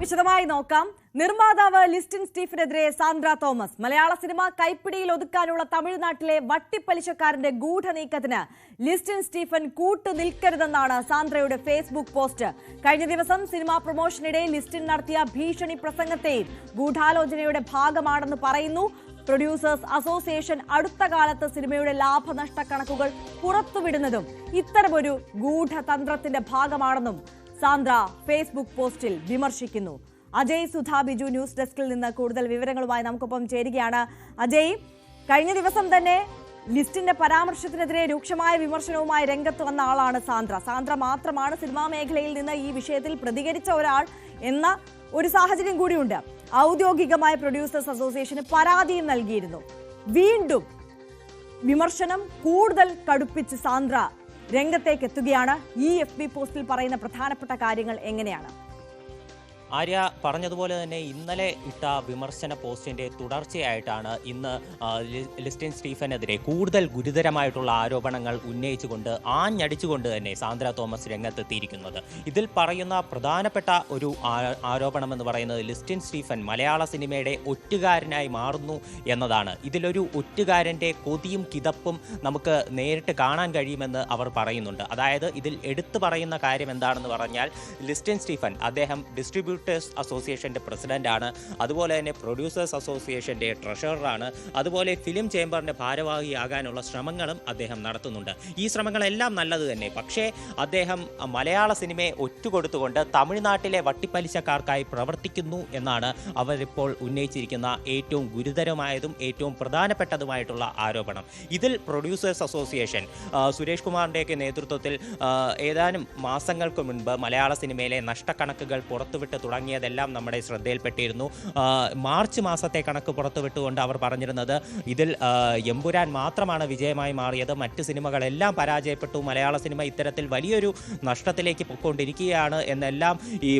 വിശദമായി നോക്കാം. നിർമ്മാതാവ് ലിസ്റ്റിൻ സ്റ്റീഫിനെതിരെ സാന്ദ്ര തോമസ്. മലയാള സിനിമ കൈപ്പിടിയിൽ ഒതുക്കാനുള്ള തമിഴ്നാട്ടിലെ വട്ടിപ്പലിശക്കാരന്റെ ഗൂഢനീക്കത്തിന് ലിസ്റ്റിൻ സ്റ്റീഫൻ കൂട്ടു നിൽക്കരുതെന്നാണ് സാന്ദ്രയുടെ ഫേസ്ബുക്ക് പോസ്റ്റ്. കഴിഞ്ഞ ദിവസം സിനിമാ പ്രൊമോഷനിടെ ലിസ്റ്റിൻ നടത്തിയ ഭീഷണി പ്രസംഗത്തെയും ഗൂഢാലോചനയുടെ ഭാഗമാണെന്ന് പറയുന്നു. പ്രൊഡ്യൂസേഴ്സ് അസോസിയേഷൻ അടുത്ത കാലത്ത് സിനിമയുടെ ലാഭനഷ്ട കണക്കുകൾ പുറത്തുവിടുന്നതും ഇത്തരമൊരു ഗൂഢതന്ത്രത്തിന്റെ ഭാഗമാണെന്നും സാന്ദ്ര ഫേസ്ബുക്ക് പോസ്റ്റിൽ വിമർശിക്കുന്നു. അജയ് സുധ ബിജു ന്യൂസ് ഡെസ്കിൽ നിന്ന് കൂടുതൽ വിവരങ്ങളുമായി നമുക്കൊപ്പം ചേരുകയാണ്. അജയ് കഴിഞ്ഞ ദിവസം തന്നെ ലിസ്റ്റിന്റെ പരാമർശത്തിനെതിരെ രൂക്ഷമായ വിമർശനവുമായി രംഗത്ത് വന്ന ആളാണ് സാന്ദ്ര. സാന്ദ്ര മാത്രമാണ് സിനിമാ മേഖലയിൽ നിന്ന് ഈ വിഷയത്തിൽ പ്രതികരിച്ച ഒരാൾ എന്ന ഒരു സാഹചര്യം കൂടിയുണ്ട്. ഔദ്യോഗികമായ പ്രൊഡ്യൂസേഴ്സ് അസോസിയേഷന് പരാതിയും നൽകിയിരുന്നു. വീണ്ടും വിമർശനം കൂടുതൽ കടുപ്പിച്ച് സാന്ദ്ര രംഗത്തേക്ക് എത്തുകയാണ് ഈ എഫ് ബി പോസ്റ്റിൽ പറയുന്ന പ്രധാനപ്പെട്ട കാര്യങ്ങൾ എങ്ങനെയാണ്? ആര്യ പറഞ്ഞതുപോലെ തന്നെ ഇന്നലെ ഇട്ട വിമർശന പോസ്റ്റിന്റെ തുടർച്ചയായിട്ടാണ് ഇന്ന് ലിസ്റ്റിൻ സ്റ്റീഫനെതിരെ കൂടുതൽ ഗുരുതരമായിട്ടുള്ള ആരോപണങ്ങൾ ഉന്നയിച്ചുകൊണ്ട് ആഞ്ഞടിച്ചുകൊണ്ട് തന്നെ സാന്ദ്ര തോമസ് രംഗത്തെത്തിയിരിക്കുന്നത്. ഇതിൽ പറയുന്ന പ്രധാനപ്പെട്ട ഒരു ആരോപണം എന്ന് പറയുന്നത് ലിസ്റ്റിൻ സ്റ്റീഫൻ മലയാള സിനിമയുടെ ഒറ്റുകാരനായി മാറുന്നു എന്നതാണ്. ഇതിലൊരു ഒറ്റുകാരന്റെ കൊതിയും കിതപ്പും നമുക്ക് നേരിട്ട് കാണാൻ കഴിയുമെന്ന് അവർ പറയുന്നുണ്ട്. അതായത് ഇതിൽ എടുത്തു പറയുന്ന കാര്യം എന്താണെന്ന് പറഞ്ഞാൽ ലിസ്റ്റിൻ സ്റ്റീഫൻ അദ്ദേഹം ഡിസ്ട്രിബ്യൂട്ടേഴ്സ് അസോസിയേഷന്റെ പ്രസിഡന്റാണ് അതുപോലെ തന്നെ പ്രൊഡ്യൂസേഴ്സ് അസോസിയേഷന്റെ ട്രഷററാണ്. അതുപോലെ ഫിലിം ചേംബറിന്റെ ഭാരവാഹിയാകാനുള്ള ശ്രമങ്ങളും അദ്ദേഹം നടത്തുന്നുണ്ട്. ഈ ശ്രമങ്ങളെല്ലാം നല്ലത് തന്നെ. പക്ഷേ അദ്ദേഹം മലയാള സിനിമയെ ഒറ്റുകൊടുത്തുകൊണ്ട് തമിഴ്നാട്ടിലെ വട്ടിപ്പലിശക്കാർക്കായി പ്രവർത്തിക്കുന്നു എന്നാണ് അവരിപ്പോൾ ഉന്നയിച്ചിരിക്കുന്ന ഏറ്റവും ഗുരുതരമായതും ഏറ്റവും പ്രധാനപ്പെട്ടതുമായിട്ടുള്ള ആരോപണം. ഇതിൽ പ്രൊഡ്യൂസേഴ്സ് അസോസിയേഷൻ സുരേഷ് കുമാറിന്റെയൊക്കെ നേതൃത്വത്തിൽ ഏതാനും മാസങ്ങൾക്ക് മുൻപ് മലയാള സിനിമയിലെ നഷ്ടക്കണക്കുകൾ പുറത്തുവിട്ട് തുടങ്ങിയതെല്ലാം നമ്മുടെ ശ്രദ്ധയിൽപ്പെട്ടിരുന്നു. മാർച്ച് മാസത്തെ കണക്ക് പുറത്തുവിട്ടുകൊണ്ട് അവർ പറഞ്ഞിരുന്നത് ഇതിൽ എമ്പുരാൻ മാത്രമാണ് വിജയമായി മാറിയത്. മറ്റ് സിനിമകളെല്ലാം പരാജയപ്പെട്ടു. മലയാള സിനിമ ഇത്തരത്തിൽ വലിയൊരു നഷ്ടത്തിലേക്ക് പൊയ്ക്കൊണ്ടിരിക്കുകയാണ് എന്നെല്ലാം ഈ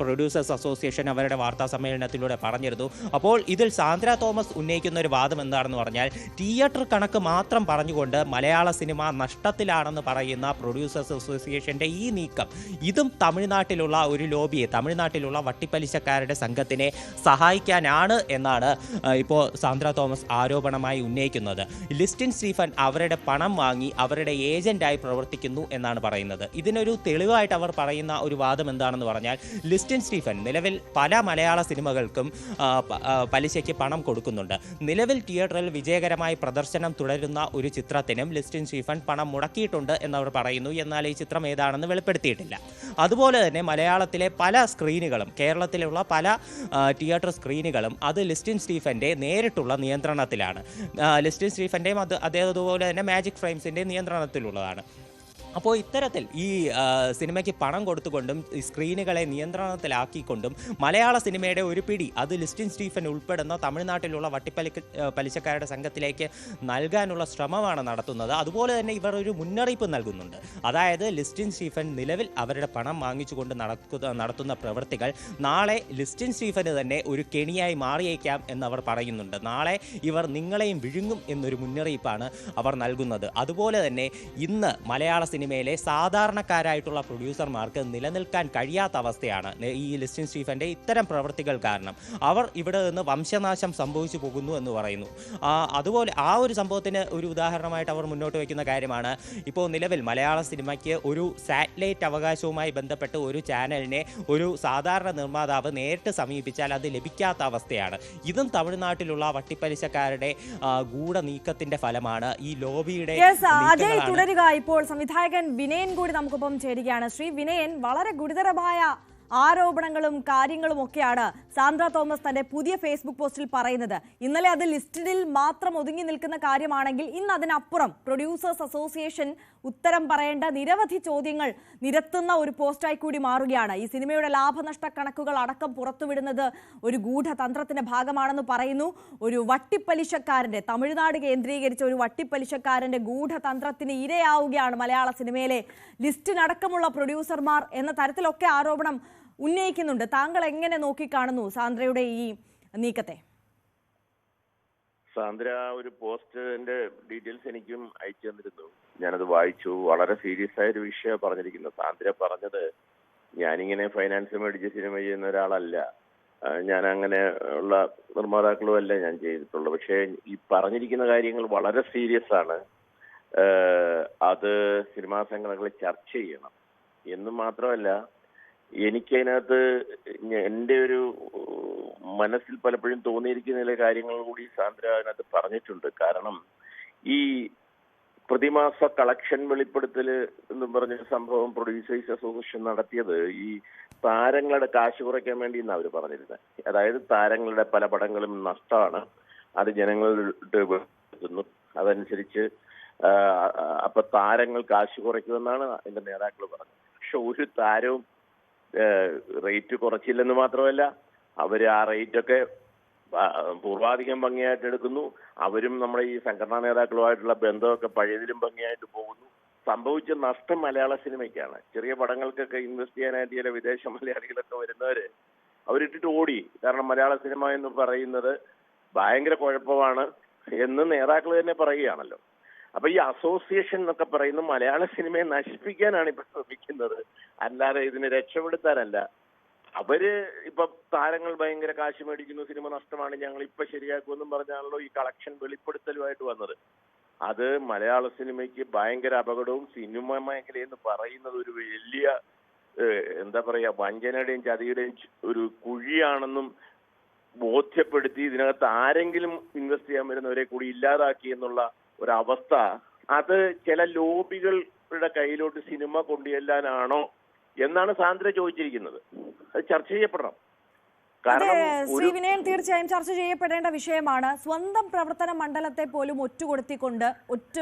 പ്രൊഡ്യൂസേഴ്സ് അസോസിയേഷൻ അവരുടെ വാർത്താ സമ്മേളനത്തിലൂടെ പറഞ്ഞിരുന്നു. അപ്പോൾ ഇതിൽ സാന്ദ്ര തോമസ് ഉന്നയിക്കുന്ന ഒരു വാദം എന്താണെന്ന് പറഞ്ഞാൽ തിയേറ്റർ കണക്ക് മാത്രം പറഞ്ഞുകൊണ്ട് മലയാള സിനിമ നഷ്ടത്തിലാണെന്ന് പറയുന്ന പ്രൊഡ്യൂസേഴ്സ് അസോസിയേഷന്റെ ഈ നീക്കം ഇതും തമിഴ്നാട്ടിലുള്ള ഒരു ലോബിയെ തമിഴ്നാട്ടിലുള്ള വട്ടിപ്പലിശക്കാരുടെ സംഘത്തിനെ സഹായിക്കാനാണ് എന്നാണ് ഇപ്പോൾ സാന്ദ്ര തോമസ് ആരോപണമായി ഉന്നയിക്കുന്നത്. ലിസ്റ്റിൻ സ്റ്റീഫൻ അവരുടെ പണം വാങ്ങി അവരുടെ ഏജന്റായി പ്രവർത്തിക്കുന്നു എന്നാണ് പറയുന്നത്. ഇതിനൊരു തെളിവായിട്ട് അവർ പറയുന്ന ഒരു വാദം എന്താണെന്ന് പറഞ്ഞാൽ ലിസ്റ്റിൻ സ്റ്റീഫൻ നിലവിൽ പല മലയാള സിനിമകൾക്കും പലിശയ്ക്ക് പണം കൊടുക്കുന്നുണ്ട്. നിലവിൽ തിയേറ്ററിൽ വിജയകരമായി പ്രദർശനം തുടരുന്ന ഒരു ചിത്രത്തിനും ലിസ്റ്റിൻ സ്റ്റീഫൻ പണം മുടക്കിയിട്ടുണ്ട് എന്നവർ പറയുന്നു. എന്നാൽ ഈ ചിത്രം ഏതാണെന്ന് വെളിപ്പെടുത്തിയിട്ടില്ല. അതുപോലെ തന്നെ മലയാളത്തിലെ പല സ്ക്രീനുകളും കേരളത്തിലുള്ള പല തിയേറ്റർ സ്ക്രീനുകളും അത് ലിസ്റ്റിൻ സ്റ്റീഫന്റെ നേരിട്ടുള്ള നിയന്ത്രണത്തിലാണ്. ലിസ്റ്റിൻ സ്റ്റീഫന്റെയും അത് അതേതുപോലെ തന്നെ മാജിക് ഫ്രെയിംസിന്റെ നിയന്ത്രണത്തിലുള്ളതാണ്. അപ്പോൾ ഇത്തരത്തിൽ ഈ സിനിമയ്ക്ക് പണം കൊടുത്തുകൊണ്ടും സ്ക്രീനുകളെ നിയന്ത്രണത്തിലാക്കിക്കൊണ്ടും മലയാള സിനിമയുടെ ഒരു പിടി അത് ലിസ്റ്റിൻ സ്റ്റീഫൻ ഉൾപ്പെടുന്ന തമിഴ്നാട്ടിലുള്ള വട്ടിപ്പലി പലിശക്കാരുടെ സംഘത്തിലേക്ക് നൽകാനുള്ള ശ്രമമാണ് നടത്തുന്നത്. അതുപോലെ തന്നെ ഇവർ ഒരു മുന്നറിയിപ്പ് നൽകുന്നുണ്ട്. അതായത് ലിസ്റ്റിൻ സ്റ്റീഫൻ നിലവിൽ അവരുടെ പണം വാങ്ങിച്ചുകൊണ്ട് നടക്കുന്ന നടത്തുന്ന പ്രവൃത്തികൾ നാളെ ലിസ്റ്റിൻ സ്റ്റീഫന് തന്നെ ഒരു കെണിയായി മാറിയേക്കാം എന്നവർ പറയുന്നുണ്ട്. നാളെ ഇവർ നിങ്ങളെയും വിഴുങ്ങും എന്നൊരു മുന്നറിയിപ്പാണ് അവർ നൽകുന്നത്. അതുപോലെ തന്നെ ഇന്ന് മലയാള സിനിമയിലെ സാധാരണക്കാരായിട്ടുള്ള പ്രൊഡ്യൂസർമാർക്ക് നിലനിൽക്കാൻ കഴിയാത്ത അവസ്ഥയാണ് ഈ ലിസ്റ്റിൻ സ്റ്റീഫന്റെ ഇത്തരം പ്രവൃത്തികൾ കാരണം. അവർ ഇവിടെ നിന്ന് വംശനാശം സംഭവിച്ചു പോകുന്നു എന്ന് പറയുന്നു. അതുപോലെ ആ ഒരു സംഭവത്തിന് ഒരു ഉദാഹരണമായിട്ട് അവർ മുന്നോട്ട് വയ്ക്കുന്ന കാര്യമാണ്. ഇപ്പോൾ നിലവിൽ മലയാള സിനിമയ്ക്ക് ഒരു സാറ്റലൈറ്റ് അവകാശവുമായി ബന്ധപ്പെട്ട് ഒരു ചാനലിനെ ഒരു സാധാരണ നിർമ്മാതാവ് നേരിട്ട് സമീപിച്ചാൽ അത് ലഭിക്കാത്ത അവസ്ഥയാണ്. ഇതും തമിഴ്നാട്ടിലുള്ള വട്ടിപ്പലിശക്കാരുടെ ഗൂഢ ഗൂഢനീക്കത്തിന്റെ ഫലമാണ്. ഈ ലോബിയുടെ തുടരുക. ഇപ്പോൾ സംവിധായകൻ വിനയൻ കൂടി നമുക്കൊപ്പം ചേരുകയാണ്. ശ്രീ വിനയൻ വളരെ ഗുരുതരമായ ആരോപണങ്ങളും കാര്യങ്ങളും ഒക്കെയാണ് സാന്ദ്ര തോമസ് തന്റെ പുതിയ ഫേസ്ബുക്ക് പോസ്റ്റിൽ പറയുന്നത്. ഇന്നലെ അത് ലിസ്റ്റിൽ മാത്രം ഒതുങ്ങി നിൽക്കുന്ന കാര്യമാണെങ്കിൽ ഇന്ന് അതിനപ്പുറം പ്രൊഡ്യൂസേഴ്സ് അസോസിയേഷൻ ഉത്തരം പറയേണ്ട നിരവധി ചോദ്യങ്ങൾ നിരത്തുന്ന ഒരു പോസ്റ്റായി കൂടി മാറുകയാണ്. ഈ സിനിമയുടെ ലാഭനഷ്ട കണക്കുകൾ അടക്കം പുറത്തുവിടുന്നത് ഒരു ഗൂഢതന്ത്രത്തിന്റെ ഭാഗമാണെന്ന് പറയുന്നു. ഒരു വട്ടിപ്പലിശക്കാരന്റെ തമിഴ്നാട് കേന്ദ്രീകരിച്ച ഒരു വട്ടിപ്പലിശക്കാരന്റെ ഗൂഢതന്ത്രത്തിന് ഇരയാവുകയാണ് മലയാള സിനിമയിലെ ലിസ്റ്റിനടക്കമുള്ള പ്രൊഡ്യൂസർമാർ എന്ന തരത്തിലൊക്കെ ആരോപണം ഉന്നയിക്കുന്നുണ്ട്. താങ്കൾ എങ്ങനെ നോക്കിക്കാണുന്നു സാന്ദ്രയുടെ ഈ നീക്കത്തെ? സാന്ദ്ര ഒരു പോസ്റ്റിന്റെ ഡീറ്റെയിൽസ് എനിക്കും അയച്ചു തന്നിരുന്നു. ഞാനത് വായിച്ചു. വളരെ സീരിയസ് ആയ ഒരു വിഷയം പറഞ്ഞിരിക്കുന്നത്. സാന്ദ്ര പറഞ്ഞത് ഞാനിങ്ങനെ ഫൈനാൻസ് മേടിച്ച് സിനിമ ചെയ്യുന്ന ഒരാളല്ല. ഞാൻ അങ്ങനെ ഉള്ള നിർമ്മാതാക്കളും അല്ല ഞാൻ ചെയ്തിട്ടുള്ളത്. പക്ഷേ ഈ പറഞ്ഞിരിക്കുന്ന കാര്യങ്ങൾ വളരെ സീരിയസ് ആണ്. അത് സിനിമാ സംഘടനകൾ ചർച്ച ചെയ്യണം. എന്നും മാത്രമല്ല എനിക്കതിനകത്ത് എന്റെ ഒരു മനസ്സിൽ പലപ്പോഴും തോന്നിയിരിക്കുന്ന ചില കാര്യങ്ങൾ കൂടി സാന്ദ്ര അതിനകത്ത് പറഞ്ഞിട്ടുണ്ട്. കാരണം ഈ പ്രതിമാസ കളക്ഷൻ വെളിപ്പെടുത്തൽ എന്നും പറഞ്ഞ സംഭവം പ്രൊഡ്യൂസേഴ്സ് അസോസിയേഷൻ നടത്തിയത് ഈ താരങ്ങളുടെ കാശ് കുറയ്ക്കാൻ വേണ്ടി എന്നാണ് അവർ പറഞ്ഞിരുന്നത് അതായത് താരങ്ങളുടെ പല പടങ്ങളും നഷ്ടമാണ്. അത് ജനങ്ങളുടെ എത്തുന്നു അതനുസരിച്ച് അപ്പൊ താരങ്ങൾ കാശ് കുറയ്ക്കുമെന്നാണ് എന്റെ നേതാക്കൾ പറഞ്ഞത്. പക്ഷെ ഒരു താരവും റേറ്റ് കുറച്ചില്ലെന്ന് മാത്രമല്ല അവർ ആ റേറ്റൊക്കെ പൂർവാധികം ഭംഗിയായിട്ട് എടുക്കുന്നു. അവരും നമ്മുടെ ഈ സംഘടനാ നേതാക്കളുമായിട്ടുള്ള ബന്ധമൊക്കെ പഴയതിലും ഭംഗിയായിട്ട് പോകുന്നു. സംഭവിച്ച നഷ്ടം മലയാള സിനിമയ്ക്കാണ്. ചെറിയ പടങ്ങൾക്കൊക്കെ ഇൻവെസ്റ്റ് ചെയ്യാനായിട്ട് ചില വിദേശ മലയാളികളൊക്കെ വരുന്നവര് അവരിട്ടിട്ട് ഓടി. കാരണം മലയാള സിനിമ എന്ന് പറയുന്നത് ഭയങ്കര കുഴപ്പമാണ് എന്ന് നേതാക്കൾ തന്നെ പറയുകയാണല്ലോ. അപ്പൊ ഈ അസോസിയേഷൻ എന്നൊക്കെ പറയുന്ന മലയാള സിനിമയെ നശിപ്പിക്കാനാണ് ഇപ്പൊ ശ്രമിക്കുന്നത്. അല്ലാതെ ഇതിനെ രക്ഷപ്പെടുത്താനല്ല. അവർ ഇപ്പൊ താരങ്ങൾ ഭയങ്കര കാശ് മേടിക്കുന്നു സിനിമ നഷ്ടമാണ് ഞങ്ങൾ ഇപ്പൊ ശരിയാക്കുമെന്നും പറഞ്ഞാണല്ലോ ഈ കളക്ഷൻ വെളിപ്പെടുത്തലുമായിട്ട് വന്നത്. അത് മലയാള സിനിമയ്ക്ക് ഭയങ്കര അപകടവും സിനിമ മേഖല എന്ന് പറയുന്നത് ഒരു വലിയ എന്താ പറയാ വഞ്ചനയുടെയും ചതിയുടെയും ഒരു കുഴിയാണെന്നും ബോധ്യപ്പെടുത്തി ഇതിനകത്ത് ആരെങ്കിലും ഇൻവെസ്റ്റ് ചെയ്യാൻ വരുന്നവരെ കൂടി ഇല്ലാതാക്കി എന്നുള്ള ഒരവസ്ഥ. അത് ചില ലോബികളുടെ കയ്യിലോട്ട് സിനിമ കൊണ്ടുചെല്ലാനാണോ എന്നാണ് സാന്ദ്ര ചോദിച്ചിരിക്കുന്നത്. അത് ചർച്ച ചെയ്യപ്പെടണം. ശ്രീ വിനയൻ തീർച്ചയായും ചർച്ച ചെയ്യപ്പെടേണ്ട വിഷയമാണ്. സ്വന്തം പ്രവർത്തന മണ്ഡലത്തെ പോലും ഒറ്റുകൊടുത്തിക്കൊണ്ട് ഒറ്റ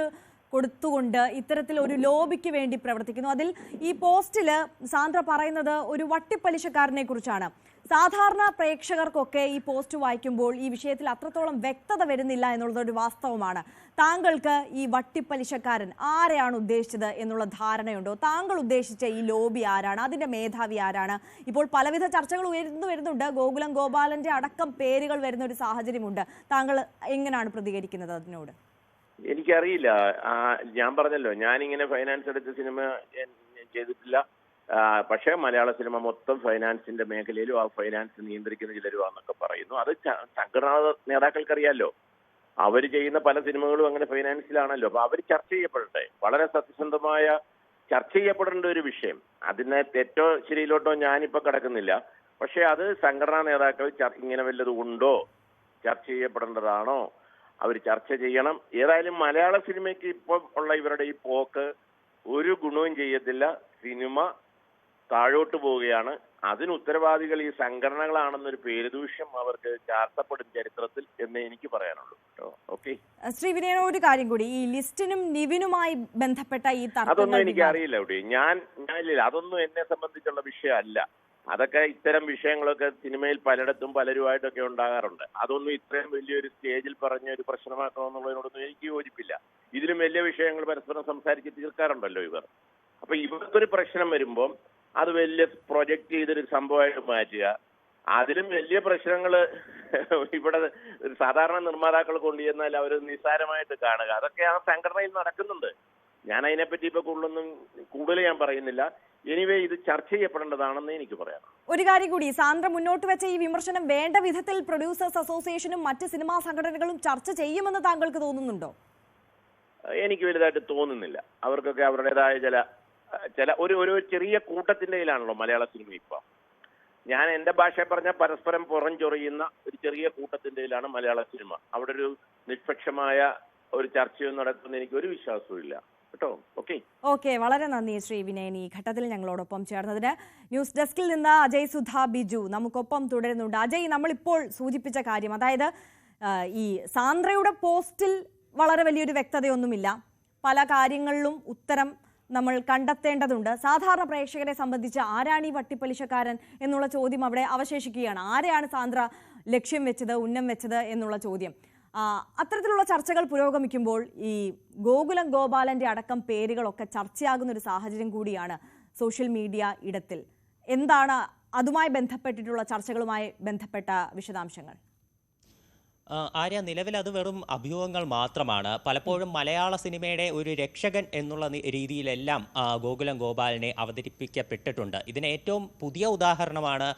കൊടുത്തുകൊണ്ട് ഇത്തരത്തിൽ ഒരു ലോബിക്ക് വേണ്ടി പ്രവർത്തിക്കുന്നു. അതിൽ ഈ പോസ്റ്റിൽ സാന്ദ്ര പറയുന്നത് ഒരു വട്ടിപ്പലിശക്കാരനെ കുറിച്ചാണ്. സാധാരണ പ്രേക്ഷകർക്കൊക്കെ ഈ പോസ്റ്റ് വായിക്കുമ്പോൾ ഈ വിഷയത്തിൽ അത്രത്തോളം വ്യക്തത വരുന്നില്ല എന്നുള്ളത് ഒരു വാസ്തവമാണ്. താങ്കൾക്ക് ഈ വട്ടിപ്പലിശക്കാരൻ ആരെയാണ് ഉദ്ദേശിച്ചത് എന്നുള്ള ധാരണയുണ്ടോ? താങ്കൾ ഉദ്ദേശിച്ച ഈ ലോബി ആരാണ്? അതിന്റെ മേധാവി ആരാണ്? ഇപ്പോൾ പലവിധ ചർച്ചകൾ ഉയർന്നു വരുന്നുണ്ട്. ഗോകുലം ഗോപാലന്റെ അടക്കം പേരുകൾ വരുന്ന ഒരു സാഹചര്യമുണ്ട്. താങ്കൾ എങ്ങനെയാണ് പ്രതികരിക്കുന്നത് അതിനോട്? എനിക്കറിയില്ല. ഞാൻ പറഞ്ഞല്ലോ ഞാനിങ്ങനെ ഫൈനാൻസ് എടുത്ത സിനിമ ചെയ്തിട്ടില്ല. പക്ഷേ മലയാള സിനിമ മൊത്തം ഫൈനാൻസിന്റെ മേഖലയിലും ആ ഫൈനാൻസ് നിയന്ത്രിക്കുന്ന ചിലരുവാന്നൊക്കെ പറയുന്നു. അത് സംഘടനാ നേതാക്കൾക്കറിയാലോ. അവർ ചെയ്യുന്ന പല സിനിമകളും അങ്ങനെ ഫൈനാൻസിലാണല്ലോ. അപ്പൊ അവർ ചർച്ച ചെയ്യപ്പെടട്ടെ. വളരെ സത്യസന്ധമായ ചർച്ച ചെയ്യപ്പെടേണ്ട ഒരു വിഷയം. അതിനെ തെറ്റോ ശരിയിലോട്ടോ ഞാനിപ്പോ കിടക്കുന്നില്ല. പക്ഷെ അത് സംഘടനാ നേതാക്കൾ ഇങ്ങനെ വല്ലതും ഉണ്ടോ? ചർച്ച ചെയ്യപ്പെടേണ്ടതാണോ? അവർ ചർച്ച ചെയ്യണം. ഏതായാലും മലയാള സിനിമയ്ക്ക് ഇപ്പോൾ ഉള്ള ഇവരുടെ ഈ പോക്ക് ഒരു ഗുണവും ചെയ്യത്തില്ല. സിനിമ താഴോട്ട് പോവുകയാണ്. അതിന് ഉത്തരവാദികൾ ഈ സംഘടനകളാണെന്നൊരു പേരുദൂഷ്യം അവർക്ക് ചാർത്തപ്പെടും ചരിത്രത്തിൽ എന്ന് എനിക്ക് പറയാനുള്ളൂ കേട്ടോ. ഓക്കെ ശ്രീ വിനയൻ ഒരു കാര്യം കൂടി. ഈ ലിസ്റ്റിനും നിവിനുമായി ബന്ധപ്പെട്ട ഈ അതൊന്നും എനിക്ക് അറിയില്ല ഇവിടെ ഞാൻ ഞാനില്ല അതൊന്നും എന്നെ സംബന്ധിച്ചുള്ള വിഷയമല്ല. അതൊക്കെ ഇത്തരം വിഷയങ്ങളൊക്കെ സിനിമയിൽ പലയിടത്തും പലരുമായിട്ടൊക്കെ ഉണ്ടാകാറുണ്ട്. അതൊന്നും ഇത്രയും വലിയൊരു സ്റ്റേജിൽ പറഞ്ഞ ഒരു പ്രശ്നമാക്കണമെന്നുള്ളതിനോടൊന്നും എനിക്ക് യോജിപ്പില്ല. ഇതിലും വലിയ വിഷയങ്ങൾ പരസ്പരം സംസാരിച്ച് തീർക്കാറുണ്ടല്ലോ ഇവർ. അപ്പൊ ഇവർക്കൊരു പ്രശ്നം വരുമ്പോൾ അത് വലിയ പ്രൊജക്ട് ചെയ്തൊരു സംഭവമായിട്ട് മാറ്റുക. അതിലും വലിയ പ്രശ്നങ്ങൾ ഇവിടെ സാധാരണ നിർമ്മാതാക്കൾ കൊണ്ടുചെന്നാൽ അവർ നിസ്സാരമായിട്ട് കാണുക. അതൊക്കെ ആ സംഘടനയിൽ നടക്കുന്നുണ്ട്. ഞാൻ അതിനെപ്പറ്റി ഇപ്പൊ കൂടുതലൊന്നും കൂടുതൽ ഞാൻ പറയുന്നില്ല. എനിവേ ഇത് ചർച്ച ചെയ്യപ്പെടേണ്ടതാണെന്ന് എനിക്ക് പറയാം ഒരു കാര്യം കൂടി സാന്ദ്ര മുന്നോട്ട് വെച്ച ഈ വിമർശനം വേണ്ട വിധത്തിൽ പ്രൊഡ്യൂസേഴ്സ് അസോസിയേഷനും മറ്റ് സിനിമാ സംഘടനകളും ചർച്ച ചെയ്യുമെന്ന് താങ്കൾക്ക് തോന്നുന്നുണ്ടോ? എനിക്ക് വലുതായിട്ട് തോന്നുന്നില്ല. അവർക്കൊക്കെ അവരുടേതായ ചില ചില ഒരു ഒരു ചെറിയ കൂട്ടത്തിന്റെ കയ്യിലാണല്ലോ മലയാള സിനിമ ഇപ്പൊ. ഞാൻ എന്റെ ഭാഷ പറഞ്ഞ പരസ്പരം പുറം ചൊറിയുന്ന ഒരു ചെറിയ കൂട്ടത്തിന്റെ കയ്യിലാണ് മലയാള സിനിമ. അവിടെ ഒരു നിഷ്പക്ഷമായ ഒരു ചർച്ചയും നടക്കുന്ന എനിക്ക് ഒരു വിശ്വാസവും ഇല്ല. കേട്ടോ? ഓക്കെ? ഓക്കെ വളരെ നന്ദി ശ്രീ വിനയൻ ഈ ഘട്ടത്തിൽ ഞങ്ങളോടൊപ്പം ചേർന്നതിന് ന്യൂസ് ഡെസ്കിൽ നിന്ന് അജയ് സുധ ബിജു നമുക്കൊപ്പം തുടരുന്നുണ്ട്. അജയ് നമ്മളിപ്പോൾ സൂചിപ്പിച്ച കാര്യം അതായത് ഈ സാന്ദ്രയുടെ പോസ്റ്റിൽ വളരെ വലിയൊരു വ്യക്തതയൊന്നുമില്ല. പല കാര്യങ്ങളിലും ഉത്തരം നമ്മൾ കണ്ടെത്തേണ്ടതുണ്ട്. സാധാരണ പ്രേക്ഷകരെ സംബന്ധിച്ച് ആരാണ് ഈ വട്ടിപ്പലിശക്കാരൻ എന്നുള്ള ചോദ്യം അവിടെ അവശേഷിക്കുകയാണ്. ആരെയാണ് സാന്ദ്ര ലക്ഷ്യം വെച്ചത് ഉന്നം വെച്ചത് എന്നുള്ള ചോദ്യം. അത്തരത്തിലുള്ള ചർച്ചകൾ പുരോഗമിക്കുമ്പോൾ ഈ ഗോകുലം ഗോപാലന്റെ അടക്കം പേരുകളൊക്കെ ചർച്ചയാകുന്ന ഒരു സാഹചര്യം കൂടിയാണ് സോഷ്യൽ മീഡിയ ഇടത്തിൽ. എന്താണ് അതുമായി ബന്ധപ്പെട്ടിട്ടുള്ള ചർച്ചകളുമായി ബന്ധപ്പെട്ട വിശദാംശങ്ങൾ? ആര്യ നിലവിൽ അത് വെറും അഭ്യൂഹങ്ങൾ മാത്രമാണ്. പലപ്പോഴും മലയാള സിനിമയുടെ ഒരു രക്ഷകൻ എന്നുള്ള രീതിയിലെല്ലാം ഗോകുലം ഗോപാലിനെ അവതരിപ്പിക്കപ്പെട്ടിട്ടുണ്ട്. ഇതിന് ഏറ്റവും പുതിയ ഉദാഹരണമാണ്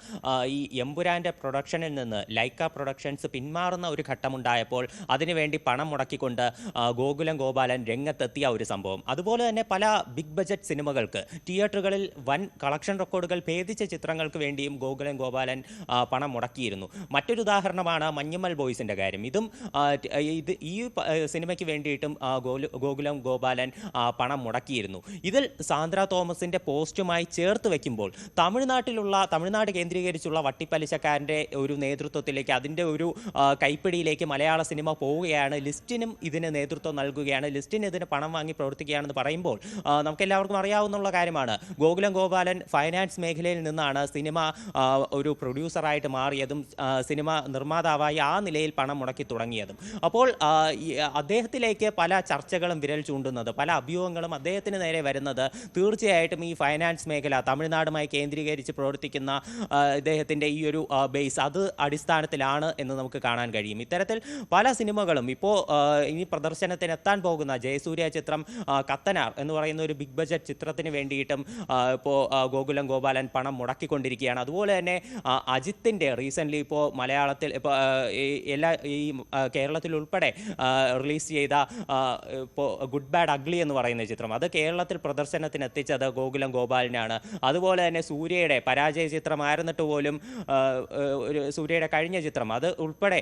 ഈ എംപുരാന്റെ പ്രൊഡക്ഷനിൽ നിന്ന് ലൈക്ക പ്രൊഡക്ഷൻസ് പിന്മാറുന്ന ഒരു ഘട്ടമുണ്ടായപ്പോൾ അതിനുവേണ്ടി പണം മുടക്കിക്കൊണ്ട് ഗോകുലം ഗോപാലൻ രംഗത്തെത്തിയ ഒരു സംഭവം. അതുപോലെ തന്നെ പല ബിഗ് ബജറ്റ് സിനിമകൾക്ക് തിയേറ്ററുകളിൽ വൻ കളക്ഷൻ റെക്കോർഡുകൾ ഭേദിച്ച ചിത്രങ്ങൾക്ക് വേണ്ടിയും ഗോകുലം ഗോപാലൻ പണം മുടക്കിയിരുന്നു. മറ്റൊരു ഉദാഹരണമാണ് മഞ്ഞമ്മൽ ബോയ്സിന്റെ കാര്യം. ഇതും ഇത് ഈ സിനിമയ്ക്ക് വേണ്ടിയിട്ടും ഗോകുലം ഗോപാലൻ പണം മുടക്കിയിരുന്നു. ഇതിൽ സാന്ദ്ര തോമസിന്റെ പോസ്റ്റുമായി ചേർത്ത് വെക്കുമ്പോൾ തമിഴ്നാട്ടിലുള്ള തമിഴ്നാട് കേന്ദ്രീകരിച്ചുള്ള വട്ടിപ്പലിശക്കാരന്റെ ഒരു നേതൃത്വത്തിലേക്ക് അതിന്റെ ഒരു കൈപ്പിടിയിലേക്ക് മലയാള സിനിമ പോവുകയാണ്. ലിസ്റ്റിനും ഇതിന് നേതൃത്വം നൽകുകയാണ്. ലിസ്റ്റിന് ഇതിന് പണം വാങ്ങി പ്രവർത്തിക്കുകയാണെന്ന് പറയുമ്പോൾ നമുക്കെല്ലാവർക്കും അറിയാവുന്ന കാര്യമാണ്. ഗോകുലം ഗോപാലൻ ഫൈനാൻസ് മേഖലയിൽ നിന്നാണ് സിനിമ ഒരു പ്രൊഡ്യൂസറായിട്ട് മാറിയതും സിനിമ നിർമ്മാതാവായി ആ നിലയിൽ പണം മുടക്കി തുടങ്ങിയതും. അപ്പോൾ അദ്ദേഹത്തിലേക്ക് പല ചർച്ചകളും വിരൽ ചൂണ്ടുന്നത് പല അഭ്യൂഹങ്ങളും അദ്ദേഹത്തിന് നേരെ വരുന്നത് തീർച്ചയായിട്ടും ഈ ഫൈനാൻസ് മേഖല തമിഴ്നാടുമായി കേന്ദ്രീകരിച്ച് പ്രവർത്തിക്കുന്ന ഇദ്ദേഹത്തിന്റെ ഈ ഒരു ബേസ് അത് അടിസ്ഥാനത്തിലാണ് എന്ന് നമുക്ക് കാണാൻ കഴിയും. ഇത്തരത്തിൽ പല സിനിമകളും ഇപ്പോൾ ഇനി പ്രദർശനത്തിന് എത്താൻ പോകുന്ന ജയസൂര്യ ചിത്രം കത്തനാർ എന്ന് പറയുന്ന ഒരു ബിഗ് ബജറ്റ് ചിത്രത്തിന് വേണ്ടിയിട്ടും ഇപ്പോൾ ഗോകുലം ഗോപാലൻ പണം മുടക്കിക്കൊണ്ടിരിക്കുകയാണ്. അതുപോലെ തന്നെ അജിത്തിന്റെ റീസെന്റ്ലി ഇപ്പോൾ മലയാളത്തിൽ ഇപ്പോൾ എല്ലാ ഈ കേരളത്തിൽ ഉൾപ്പെടെ റിലീസ് ചെയ്ത ഗുഡ് ബാഡ് അഗ്ലി എന്ന് പറയുന്ന ചിത്രം. അത് കേരളത്തിൽ പ്രദർശനത്തിന് എത്തിച്ചത് ഗോകുലം ഗോപാലിനാണ്. അതുപോലെ തന്നെ സൂര്യയുടെ പരാജയ ചിത്രമായിരുന്നിട്ട് പോലും ഒരു സൂര്യയുടെ കഴിഞ്ഞ ചിത്രം. അത് ഉൾപ്പെടെ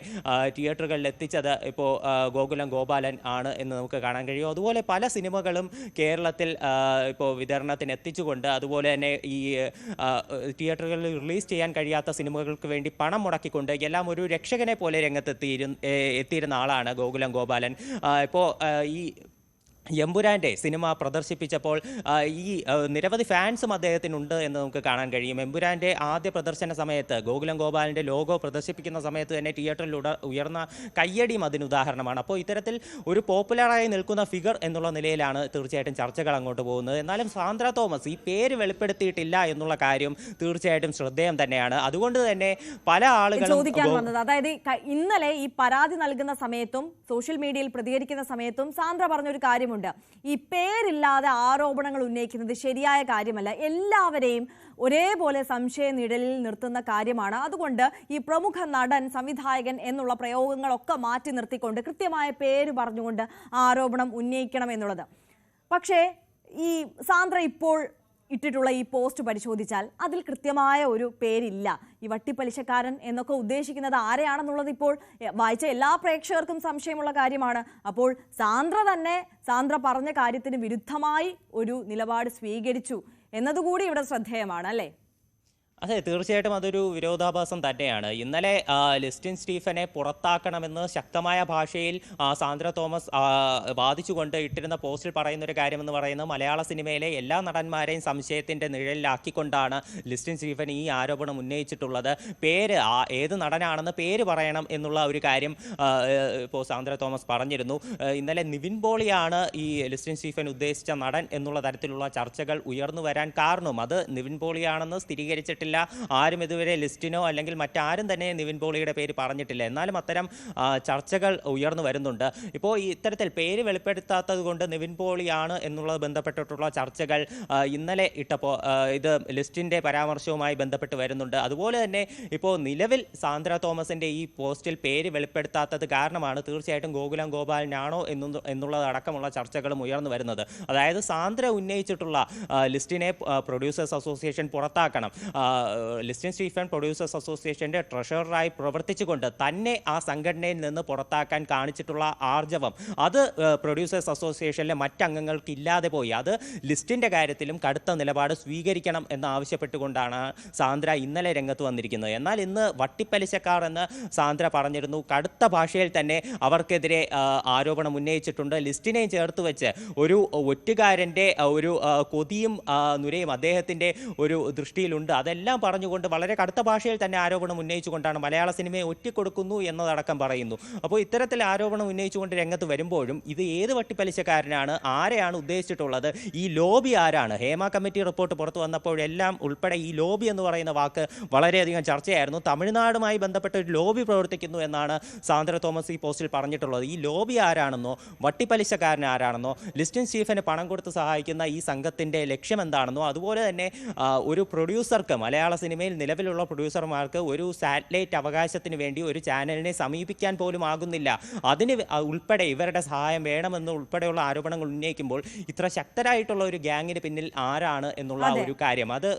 തിയേറ്ററുകളിൽ എത്തിച്ചത് ഇപ്പോൾ ഗോകുലം ഗോപാലൻ ആണ് എന്ന് നമുക്ക് കാണാൻ കഴിയും. അതുപോലെ പല സിനിമകളും കേരളത്തിൽ ഇപ്പോൾ വിതരണത്തിന് എത്തിച്ചുകൊണ്ട് അതുപോലെ തന്നെ ഈ തിയേറ്ററുകളിൽ റിലീസ് ചെയ്യാൻ കഴിയാത്ത സിനിമകൾക്ക് വേണ്ടി പണം മുടക്കിക്കൊണ്ട് എല്ലാം ഒരു രക്ഷകനെ പോലെ രംഗത്തെത്തിയിരുന്ന എത്തിയിരുന്ന എത്തിയിരുന്ന ആളാണ് ഗോകുലം ഗോപാലൻ. ഇപ്പോൾ ഈ എമ്പുരാന്റെ സിനിമ പ്രദർശിപ്പിച്ചപ്പോൾ ഈ നിരവധി ഫാൻസും അദ്ദേഹത്തിനുണ്ട് എന്ന് നമുക്ക് കാണാൻ കഴിയും. എമ്പുരാന്റെ ആദ്യ പ്രദർശന സമയത്ത് ഗോകുലം ഗോപാലിന്റെ ലോഗോ പ്രദർശിപ്പിക്കുന്ന സമയത്ത് തന്നെ തിയേറ്ററിൽ ഉട ഉയർന്ന കയ്യടിയും അതിന് ഉദാഹരണമാണ്. അപ്പോൾ ഇത്തരത്തിൽ ഒരു പോപ്പുലറായി നിൽക്കുന്ന ഫിഗർ എന്നുള്ള നിലയിലാണ് തീർച്ചയായിട്ടും ചർച്ചകൾ അങ്ങോട്ട് പോകുന്നത്. എന്നാലും സാന്ദ്ര തോമസ് ഈ പേര് വെളിപ്പെടുത്തിയിട്ടില്ല എന്നുള്ള കാര്യം തീർച്ചയായിട്ടും ശ്രദ്ധേയം തന്നെയാണ്. അതുകൊണ്ട് തന്നെ പല ആളുകളും ചോദിക്കാൻ വന്നത് അതായത് ഇന്നലെ ഈ പരാതി നൽകുന്ന സമയത്തും സോഷ്യൽ മീഡിയയിൽ പ്രതികരിക്കുന്ന സമയത്തും സാന്ദ്ര പറഞ്ഞൊരു കാര്യമുണ്ട്. ഈ പേരില്ലാതെ ആരോപണങ്ങൾ ഉന്നയിക്കുന്നത് ശരിയായ കാര്യമല്ല. എല്ലാവരെയും ഒരേപോലെ സംശയ നിഴലിൽ നിർത്തുന്ന കാര്യമാണ്. അതുകൊണ്ട് ഈ പ്രമുഖ നടൻ സംവിധായകൻ എന്നുള്ള പ്രയോഗങ്ങളൊക്കെ മാറ്റി നിർത്തിക്കൊണ്ട് കൃത്യമായ പേര് പറഞ്ഞുകൊണ്ട് ആരോപണം ഉന്നയിക്കണം എന്നുള്ളത്. പക്ഷേ ഈ സാന്ദ്ര ഇപ്പോൾ ഇട്ടിട്ടുള്ള ഈ പോസ്റ്റ് പരിശോധിച്ചാൽ അതിൽ കൃത്യമായ ഒരു പേരില്ല. ഈ വട്ടിപ്പലിശക്കാരൻ എന്നൊക്കെ ഉദ്ദേശിക്കുന്നത് ആരെയാണെന്നുള്ളത് ഇപ്പോൾ വായിച്ച എല്ലാ പ്രേക്ഷകർക്കും സംശയമുള്ള കാര്യമാണ്. അപ്പോൾ സാന്ദ്ര തന്നെ സാന്ദ്ര പറഞ്ഞ കാര്യത്തിന് വിരുദ്ധമായി ഒരു നിലപാട് സ്വീകരിച്ചു എന്നതുകൂടി ഇവിടെ ശ്രദ്ധേയമാണ് അല്ലേ? അതെ തീർച്ചയായിട്ടും അതൊരു വിരോധാഭാസം തന്നെയാണ്. ഇന്നലെ ലിസ്റ്റിൻ സ്റ്റീഫനെ പുറത്താക്കണമെന്ന് ശക്തമായ ഭാഷയിൽ സാന്ദ്ര തോമസ് വാദിച്ചുകൊണ്ട് ഇട്ടിരുന്ന പോസ്റ്റിൽ പറയുന്ന ഒരു കാര്യമെന്ന് പറയുന്നത് മലയാള സിനിമയിലെ എല്ലാ നടന്മാരെയും സംശയത്തിന്റെ നിഴലിലാക്കിക്കൊണ്ടാണ് ലിസ്റ്റിൻ സ്റ്റീഫൻ ഈ ആരോപണം ഉന്നയിച്ചിട്ടുള്ളത്. പേര് ഏത് നടനാണെന്ന് പേര് പറയണം എന്നുള്ള ഒരു കാര്യം ഇപ്പോൾ സാന്ദ്ര തോമസ് പറഞ്ഞിരുന്നു. ഇന്നലെ നിവിൻ പോളിയാണ് ഈ ലിസ്റ്റിൻ സ്റ്റീഫൻ ഉദ്ദേശിച്ച നടൻ എന്നുള്ള തരത്തിലുള്ള ചർച്ചകൾ ഉയർന്നു വരാൻ കാരണവും. അത് നിവിൻ പോളിയാണെന്ന് സ്ഥിരീകരിച്ചിട്ടില്ല ആരും ഇതുവരെ ലിസ്റ്റിനോ അല്ലെങ്കിൽ മറ്റാരും തന്നെ നിവിൻ പോളിയുടെ പേര് പറഞ്ഞിട്ടില്ല. എന്നാലും അത്തരം ചർച്ചകൾ ഉയർന്നു വരുന്നുണ്ട്. ഇപ്പോൾ ഇത്തരത്തിൽ പേര് വെളിപ്പെടുത്താത്തത് കൊണ്ട് നിവിൻ പോളിയാണ് എന്നുള്ളത് ബന്ധപ്പെട്ടിട്ടുള്ള ചർച്ചകൾ ഇന്നലെ ഇട്ടപ്പോൾ ഇത് ലിസ്റ്റിന്റെ പരാമർശവുമായി ബന്ധപ്പെട്ട് വരുന്നുണ്ട്. അതുപോലെ തന്നെ ഇപ്പോൾ നിലവിൽ സാന്ദ്ര തോമസിന്റെ ഈ പോസ്റ്റിൽ പേര് വെളിപ്പെടുത്താത്തത് കാരണമാണ് തീർച്ചയായിട്ടും ഗോകുലം ഗോപാലിനാണോ എന്നു എന്നുള്ളതടക്കമുള്ള ചർച്ചകളും ഉയർന്നു വരുന്നത്. അതായത് സാന്ദ്ര ഉന്നയിച്ചിട്ടുള്ള ലിസ്റ്റിനെ പ്രൊഡ്യൂസേഴ്സ് അസോസിയേഷൻ പുറത്താക്കണം. ലിസ്റ്റിൻ സ്റ്റീഫൻ പ്രൊഡ്യൂസേഴ്സ് അസോസിയേഷന്റെ ട്രഷററായി പ്രവർത്തിച്ചുകൊണ്ട് തന്നെ ആ സംഘടനയിൽ നിന്ന് പുറത്താക്കാൻ കാണിച്ചിട്ടുള്ള ആർജവം. അത് പ്രൊഡ്യൂസേഴ്സ് അസോസിയേഷനിലെ മറ്റംഗങ്ങൾക്ക് ഇല്ലാതെ പോയി. അത് ലിസ്റ്റിന്റെ കാര്യത്തിലും കടുത്ത നിലപാട് സ്വീകരിക്കണം എന്നാവശ്യപ്പെട്ടുകൊണ്ടാണ് സാന്ദ്ര ഇന്നലെ രംഗത്ത് വന്നിരിക്കുന്നത്. എന്നാൽ ഇന്ന് വട്ടിപ്പലിശക്കാർ എന്ന് സാന്ദ്ര പറഞ്ഞിരുന്നു. കടുത്ത ഭാഷയിൽ തന്നെ അവർക്കെതിരെ ആരോപണം ഉന്നയിച്ചിട്ടുണ്ട്. ലിസ്റ്റിനെയും ചേർത്ത് വെച്ച് ഒരു ഒറ്റുകാരന്റെ ഒരു കൊതിയും നുരയും അദ്ദേഹത്തിന്റെ ഒരു ദൃഷ്ടിയിലുണ്ട്. അതെല്ലാം ഇതെല്ലാം പറഞ്ഞുകൊണ്ട് വളരെ കടുത്ത ഭാഷയിൽ തന്നെ ആരോപണം ഉന്നയിച്ചുകൊണ്ടാണ് മലയാള സിനിമയെ ഒറ്റിക്കൊടുക്കുന്നു എന്നതടക്കം പറയുന്നു. അപ്പോൾ ഇത്തരത്തിൽ ആരോപണം ഉന്നയിച്ചുകൊണ്ട് രംഗത്ത് വരുമ്പോഴും ഇത് ഏത് വട്ടിപ്പലിശക്കാരനാണ് ആരെയാണ് ഉദ്ദേശിച്ചിട്ടുള്ളത് ഈ ലോബി ആരാണ്? ഹേമ കമ്മിറ്റി റിപ്പോർട്ട് പുറത്തു വന്നപ്പോഴെല്ലാം ഉൾപ്പെടെ ഈ ലോബി എന്ന് പറയുന്ന വാക്ക് വളരെയധികം ചർച്ചയായിരുന്നു. തമിഴ്നാടുമായി ബന്ധപ്പെട്ട ഒരു ലോബി പ്രവർത്തിക്കുന്നു എന്നാണ് സാന്ദ്ര തോമസ് ഈ പോസ്റ്റിൽ പറഞ്ഞിട്ടുള്ളത്. ഈ ലോബി ആരാണെന്നോ വട്ടിപ്പലിശക്കാരൻ ആരാണെന്നോ ലിസ്റ്റിൻ സ്റ്റീഫന് പണം കൊടുത്ത് സഹായിക്കുന്ന ഈ സംഘത്തിന്റെ ലക്ഷ്യം എന്താണെന്നോ അതുപോലെ തന്നെ ഒരു പ്രൊഡ്യൂസർക്ക് മലയാള സിനിമയിൽ നിലവിലുള്ള പ്രൊഡ്യൂസർമാർക്ക് ഒരു സാറ്റലൈറ്റ് അവകാശത്തിന് വേണ്ടി ഒരു ചാനലിനെ സമീപിക്കാൻ പോലും ആകുന്നില്ല. അതിന് ഉൾപ്പെടെ ഇവരുടെ സഹായം വേണമെന്ന് ഉൾപ്പെടെയുള്ള ആരോപണങ്ങൾ ഉന്നയിക്കുമ്പോൾ ഇത്ര ശക്തരായിട്ടുള്ള ഒരു ഗ്യാങ്ങിന് പിന്നിൽ ആരാണ് എന്നുള്ള ഒരു കാര്യം. അത്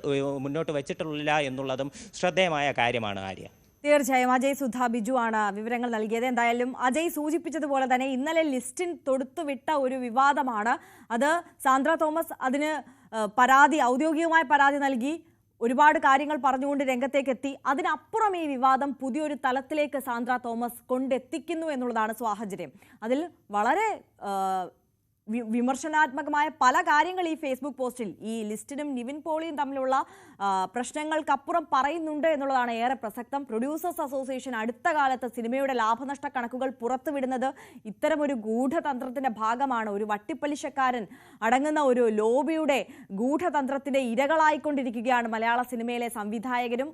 മുന്നോട്ട് വെച്ചിട്ടില്ല എന്നുള്ളതും ശ്രദ്ധേയമായ കാര്യമാണ് ആര്യ. തീർച്ചയായും അജയ് സുധ ബിജു ആണ് വിവരങ്ങൾ നൽകിയത്. എന്തായാലും അജയ് സൂചിപ്പിച്ചതുപോലെ തന്നെ ഇന്നലെ ലിസ്റ്റിൻ തൊടുത്തുവിട്ട ഒരു വിവാദമാണ്. അത് സാന്ദ്ര തോമസ് അതിന് പരാതി ഔദ്യോഗികമായ പരാതി നൽകി. ഒരുപാട് കാര്യങ്ങൾ പറഞ്ഞുകൊണ്ട് രംഗത്തേക്ക് എത്തി അതിനപ്പുറം ഈ വിവാദം പുതിയൊരു തലത്തിലേക്ക് സാന്ദ്ര തോമസ് കൊണ്ടെത്തിക്കുന്നു എന്നുള്ളതാണ് സാഹചര്യം അതിൽ വളരെ വിമർശനാത്മകമായ പല കാര്യങ്ങൾ ഈ ഫേസ്ബുക്ക് പോസ്റ്റിൽ ഈ ലിസ്റ്റിനും നിവിൻ പോളിയും തമ്മിലുള്ള പ്രശ്നങ്ങൾക്കപ്പുറം പറയുന്നുണ്ട് എന്നുള്ളതാണ് ഏറെ പ്രസക്തം. പ്രൊഡ്യൂസേഴ്സ് അസോസിയേഷൻ അടുത്ത കാലത്ത് സിനിമയുടെ ലാഭനഷ്ട കണക്കുകൾ പുറത്തുവിടുന്നത് ഇത്തരമൊരു ഗൂഢതന്ത്രത്തിന്റെ ഭാഗമാണ്. ഒരു വട്ടിപ്പലിശക്കാരൻ അടങ്ങുന്ന ഒരു ലോബിയുടെ ഗൂഢതന്ത്രത്തിന്റെ ഇരകളായിക്കൊണ്ടിരിക്കുകയാണ് മലയാള സിനിമയിലെ സംവിധായകരും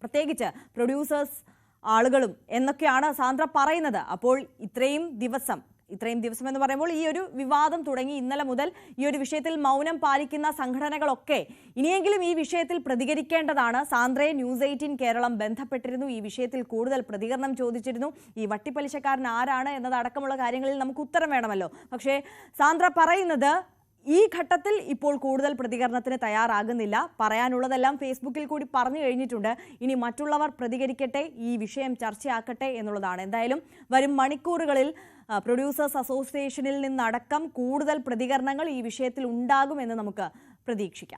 പ്രത്യേകിച്ച് പ്രൊഡ്യൂസേഴ്സ് ആളുകളും എന്നൊക്കെയാണ് സാന്ദ്ര പറയുന്നത്. അപ്പോൾ ഇത്രയും ദിവസം ഇത്രയും ദിവസം എന്ന് പറയുമ്പോൾ ഈ ഒരു വിവാദം തുടങ്ങി ഇന്നലെ മുതൽ ഈ ഒരു വിഷയത്തിൽ മൗനം പാലിക്കുന്ന സംഘടനകളൊക്കെ ഇനിയെങ്കിലും ഈ വിഷയത്തിൽ പ്രതികരിക്കേണ്ടതാണ്. സാന്ദ്രയെ ന്യൂസ് എയ്റ്റീൻ കേരളം ബന്ധപ്പെട്ടിരുന്നു. ഈ വിഷയത്തിൽ കൂടുതൽ പ്രതികരണം ചോദിച്ചിരുന്നു. ഈ വട്ടിപ്പലിശക്കാരൻ ആരാണ് എന്നതടക്കമുള്ള കാര്യങ്ങളിൽ നമുക്ക് ഉത്തരം വേണമല്ലോ. പക്ഷേ സാന്ദ്ര പറയുന്നത് ഈ ഘട്ടത്തിൽ ഇപ്പോൾ കൂടുതൽ പ്രതികരണത്തിന് തയ്യാറാകുന്നില്ല. പറയാനുള്ളതെല്ലാം ഫേസ്ബുക്കിൽ കൂടി പറഞ്ഞു കഴിഞ്ഞിട്ടുണ്ട്. ഇനി മറ്റുള്ളവർ പ്രതികരിക്കട്ടെ ഈ വിഷയം ചർച്ചയാക്കട്ടെ എന്നുള്ളതാണ്. എന്തായാലും വരും മണിക്കൂറുകളിൽ പ്രൊഡ്യൂസേഴ്സ് അസോസിയേഷനിൽ നിന്നടക്കം കൂടുതൽ പ്രതികരണങ്ങൾ ഈ വിഷയത്തിൽ ഉണ്ടാകുമെന്ന് നമുക്ക് പ്രതീക്ഷിക്കാം.